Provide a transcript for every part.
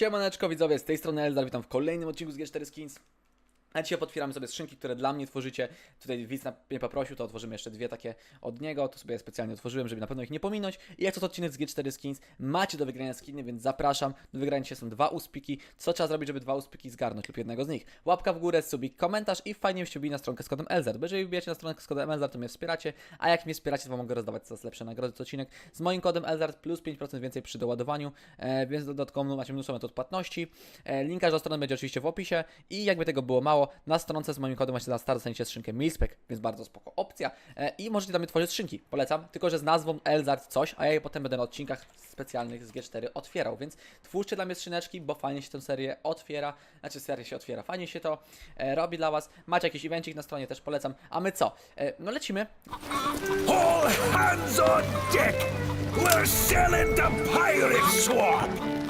Siemaneczko widzowie, z tej strony Eldar, witam w kolejnym odcinku z G4 Skins. A dzisiaj potwieramy sobie skrzynki, które dla mnie tworzycie. Tutaj widz mnie poprosił, to otworzymy jeszcze dwie takie od niego. To sobie specjalnie otworzyłem, żeby na pewno ich nie pominąć. I jak to odcinek z G4 Skins, macie do wygrania skiny, więc zapraszam. Do wygrania dzisiaj są dwa uspiki. Co trzeba zrobić, żeby dwa uspiki zgarnąć lub jednego z nich? Łapka w górę, subik, komentarz i fajnie byście na stronkę z kodem LZ. Bo jeżeli wbijacie na stronkę z kodem LZ, to mnie wspieracie, a jak mnie wspieracie, to mogę rozdawać coraz lepsze nagrody co odcinek z moim kodem LZ plus 5% więcej przy doładowaniu, e, więc dodatkowo macie mnóstwo metod płatności. E, linka do strony będzie oczywiście w opisie i jakby tego było mało, na stronce z moim kodem właśnie na start dostaniecie skrzynkę Milspec, więc bardzo spoko opcja e, i możecie tam tworzyć skrzynki, polecam, tylko że z nazwą Elzard coś, a ja je potem będę na odcinkach specjalnych z G4 otwierał, więc twórzcie dla mnie skrzyneczki, bo fajnie się tę serię otwiera, znaczy seria się otwiera, fajnie się to e, robi dla was, macie jakiś evencik na stronie, też polecam, a my co? E, no lecimy, All hands on deck! We're sailing to Pirate Swamp!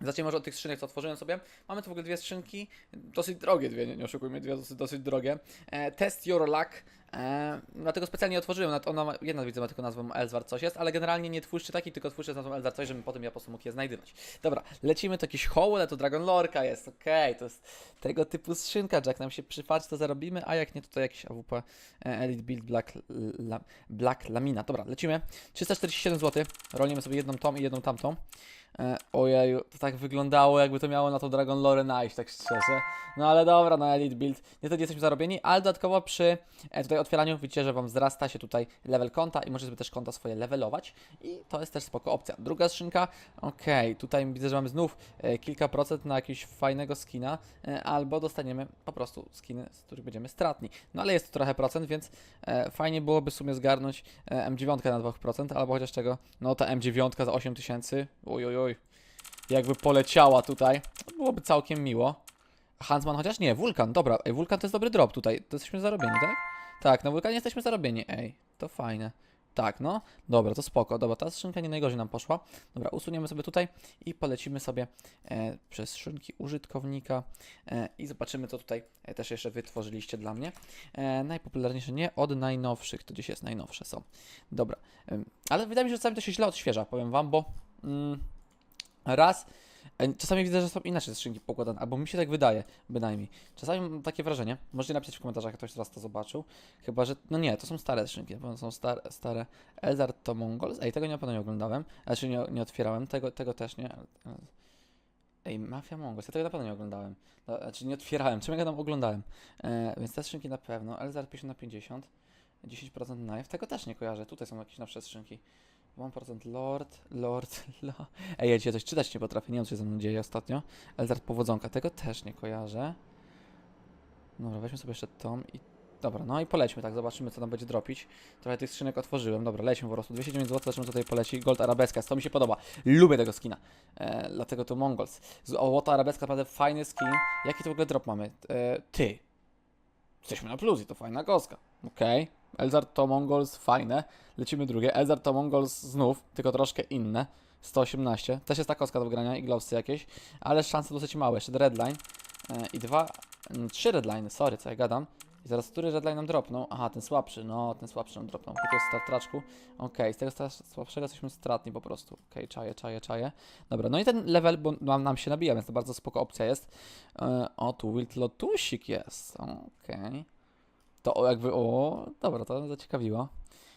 Zacznijmy może od tych skrzynek, co otworzyłem sobie. Mamy tu w ogóle dwie skrzynki, dosyć drogie dwie, nie, nie oszukujmy, dwie dosyć, dosyć drogie. E, test Your Luck, e, dlatego specjalnie otworzyłem, nawet ona jedna widzę ma tylko nazwą Elzward coś jest, ale generalnie nie twórzcie taki, tylko twórzcie z nazwą Elzward coś, żebym potem ja po prostu mógł je znajdywać. Dobra, lecimy, to jakiś hołd, ale to Dragon Lorka jest, okej, to jest tego typu skrzynka, jak nam się przypadzi, to zarobimy, a jak nie, to to jakiś AWP e, Elite Build Black, la, Black Lamina. Dobra, lecimy, 347 zł, rolniemy sobie jedną tą i jedną tamtą. E, ojeju, to tak wyglądało, jakby to miało na to Dragon Lore najść, tak szczerze. No ale dobra, na Elite Build. Niestety jesteśmy zarobieni, ale dodatkowo przy e, tutaj otwieraniu widzicie, że Wam wzrasta się tutaj level konta i możecie sobie też konta swoje levelować i to jest też spoko opcja. Druga skrzynka, okej, tutaj widzę, że mamy znów e, kilka procent na jakiegoś fajnego skina, e, albo dostaniemy po prostu skiny, z których będziemy stratni. No ale jest to trochę procent, więc e, fajnie byłoby w sumie zgarnąć e, M9 na 2%, albo chociaż czego, no ta M9 za 8000, oj oj oj, jakby poleciała tutaj, byłoby całkiem miło. Hansman chociaż nie, Wulkan, dobra, Wulkan to jest dobry drop tutaj, to jesteśmy zarobieni, tak? Tak, na Wulkanie jesteśmy zarobieni, ej, to fajne. Tak, no, dobra, to spoko, dobra, ta skrzynka nie najgorzej nam poszła. Dobra, usuniemy sobie tutaj i polecimy sobie e, przez skrzynki użytkownika e, i zobaczymy, co tutaj e, też jeszcze wytworzyliście dla mnie. E, najpopularniejsze nie od najnowszych, to gdzieś jest najnowsze są. Dobra, em, ale wydaje mi się, że czasami to się źle odświeża, powiem wam, bo mm, raz e, czasami widzę, że są inaczej skrzynki pokładane, albo mi się tak wydaje, bynajmniej. Czasami mam takie wrażenie, możecie napisać w komentarzach, jak ktoś teraz to zobaczył, chyba, że, no nie, to są stare skrzynki, bo są stare, stare Eldar to Mongols, ej, tego pewno nie oglądałem, znaczy nie, nie otwierałem, tego, tego też nie, Ej, Mafia Mongols, ja tego na pewno nie oglądałem. Znaczy nie otwierałem, czym ja tam oglądałem. E, więc te skrzynki na pewno. Elzar 50 na 50. 10% knife, tego też nie kojarzę. Tutaj są jakieś nowsze skrzynki. 1% Lord, Lord, lo. Ej, ja dzisiaj coś czytać nie potrafię, nie wiem co się ze mną dzieje ostatnio. Elzar Powodzonka, tego też nie kojarzę. Dobra, weźmy sobie jeszcze tom i... Dobra, no i polećmy tak, zobaczymy co nam będzie dropić. Trochę tych skrzynek otworzyłem, dobra, lećmy po prostu. 209 zł, zobaczymy co tutaj poleci. Gold Arabeska, to mi się podoba. Lubię tego skina. E, dlatego to Mongols. Z Ołota Arabeska naprawdę fajny skin. Jaki to w ogóle drop mamy? E, ty. Jesteśmy na plus i to fajna kostka. Okej. Elzar to Mongols, fajne. Lecimy drugie. Elzar to Mongols znów, tylko troszkę inne. 118. Też jest ta kostka do wygrania i glowsy jakieś, ale szanse dosyć małe. Jeszcze redline. E, I dwa, mm, trzy redline, sorry, co ja gadam. I zaraz, który redline nam dropną? Aha, ten słabszy, no, ten słabszy nam dropną. Tylko jest w startraczku. Okej, z tego słabszego jesteśmy stratni po prostu. Okej, czaję, czaję, czaję. Dobra, no i ten level, bo nam, nam się nabija, więc to bardzo spoko opcja jest. E, o, tu Wild Lotusik jest. Okej. To jakby, o, dobra, to zaciekawiło.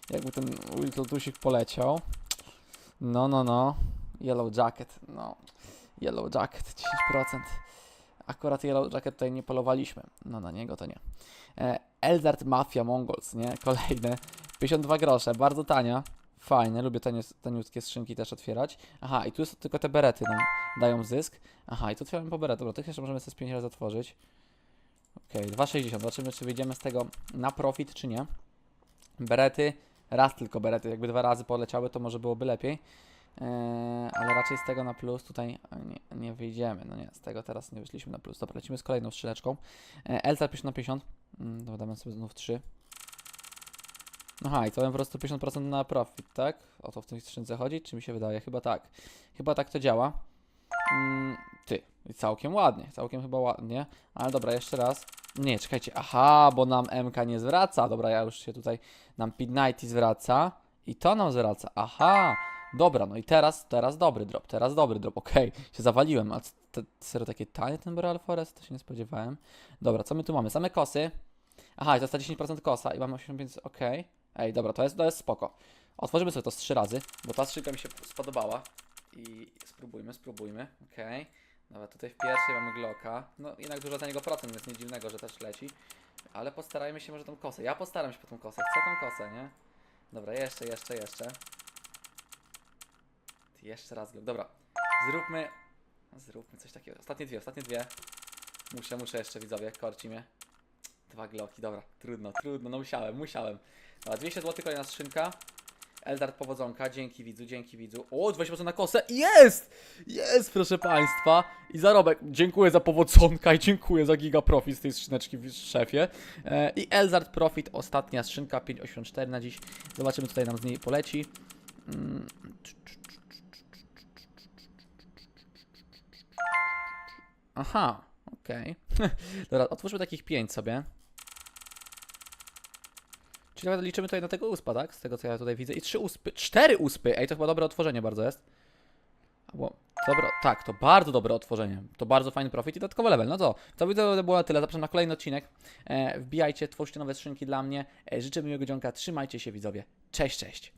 Jakby ten Wild Lotusik poleciał. No, no, no. Yellow Jacket, no. Yellow Jacket, 10%. Akurat Yellow Jacket tutaj nie polowaliśmy. No, na niego to nie. E, Elzard Mafia Mongols, nie? Kolejne. 52 grosze, bardzo tania. Fajne, lubię tanie, taniutkie skrzynki też otwierać. Aha, i tu jest tylko te berety nam dają zysk. Aha, i tu otwieramy po beretę. Dobra, tych jeszcze możemy sobie z 5 razy otworzyć. Okej, 2,60. Zobaczymy, czy wyjdziemy z tego na profit, czy nie. Berety, raz tylko berety. Jakby dwa razy poleciały, to może byłoby lepiej. Eee, ale raczej z tego na plus tutaj nie, nie wyjdziemy. No nie, z tego teraz nie wyszliśmy na plus. Dobra, lecimy z kolejną skrzyneczką. Eee, Eltar 50 na 50. Mm, to damy sobie znów 3. Aha, i to po prostu 50% na profit, tak? O to w tej skrzynce chodzi? Czy mi się wydaje? Chyba tak. Chyba tak to działa. Mm, ty, całkiem ładnie, całkiem chyba ładnie. Ale dobra, jeszcze raz. Nie, czekajcie. Aha, bo nam MK nie zwraca. Dobra, ja już się tutaj. Nam Pidnighty zwraca. I to nam zwraca. Aha. Dobra, no i teraz, teraz dobry drop, teraz dobry drop, okej, się zawaliłem, a serio takie tanie ten Boreal Forest, to się nie spodziewałem. Dobra, co my tu mamy? Same kosy. Aha, i jest ta 10% kosa i mamy 85, więc okej. Ej, dobra, to jest, to jest spoko. Otworzymy sobie to z trzy razy, bo ta skrzynka mi się spodobała. I spróbujmy, spróbujmy, okej. Dobra, tutaj w pierwszej mamy Glocka. No jednak dużo za niego procent, więc nie dziwnego, że też leci. Ale postarajmy się może tą kosę. Ja postaram się po tą kosę. Chcę tą kosę, nie? Dobra, jeszcze, jeszcze, jeszcze. Jeszcze raz Glock. Dobra, zróbmy... Zróbmy coś takiego. Ostatnie dwie, ostatnie dwie. Muszę, muszę jeszcze widzowie, korci mnie. Dwa Glocki, dobra. Trudno, trudno, no musiałem, musiałem. Dobra, 200 zł kolejna skrzynka. Eldard Powodzonka, dzięki widzu, dzięki widzu. O, 20% na kosę, jest! Jest, proszę Państwa. I zarobek, dziękuję za Powodzonka i dziękuję za giga profit z tej skrzyneczki w szefie. E, I Elzard Profit, ostatnia skrzynka, 5,84 na dziś. Zobaczymy, co tutaj nam z niej poleci. Mm. Aha, okej. Dobra, otwórzmy takich 5 sobie. Czyli nawet liczymy tutaj na tego uspa, tak? Z tego co ja tutaj widzę. I trzy uspy. Cztery uspy! Ej, to chyba dobre otworzenie bardzo jest. Albo, dobro, tak, to bardzo dobre otworzenie. To bardzo fajny profit i dodatkowy level. No to, to by to było tyle. Zapraszam na kolejny odcinek. E, wbijajcie, tworzcie nowe skrzynki dla mnie. E, życzę miłego dzionka. Trzymajcie się widzowie. Cześć, cześć.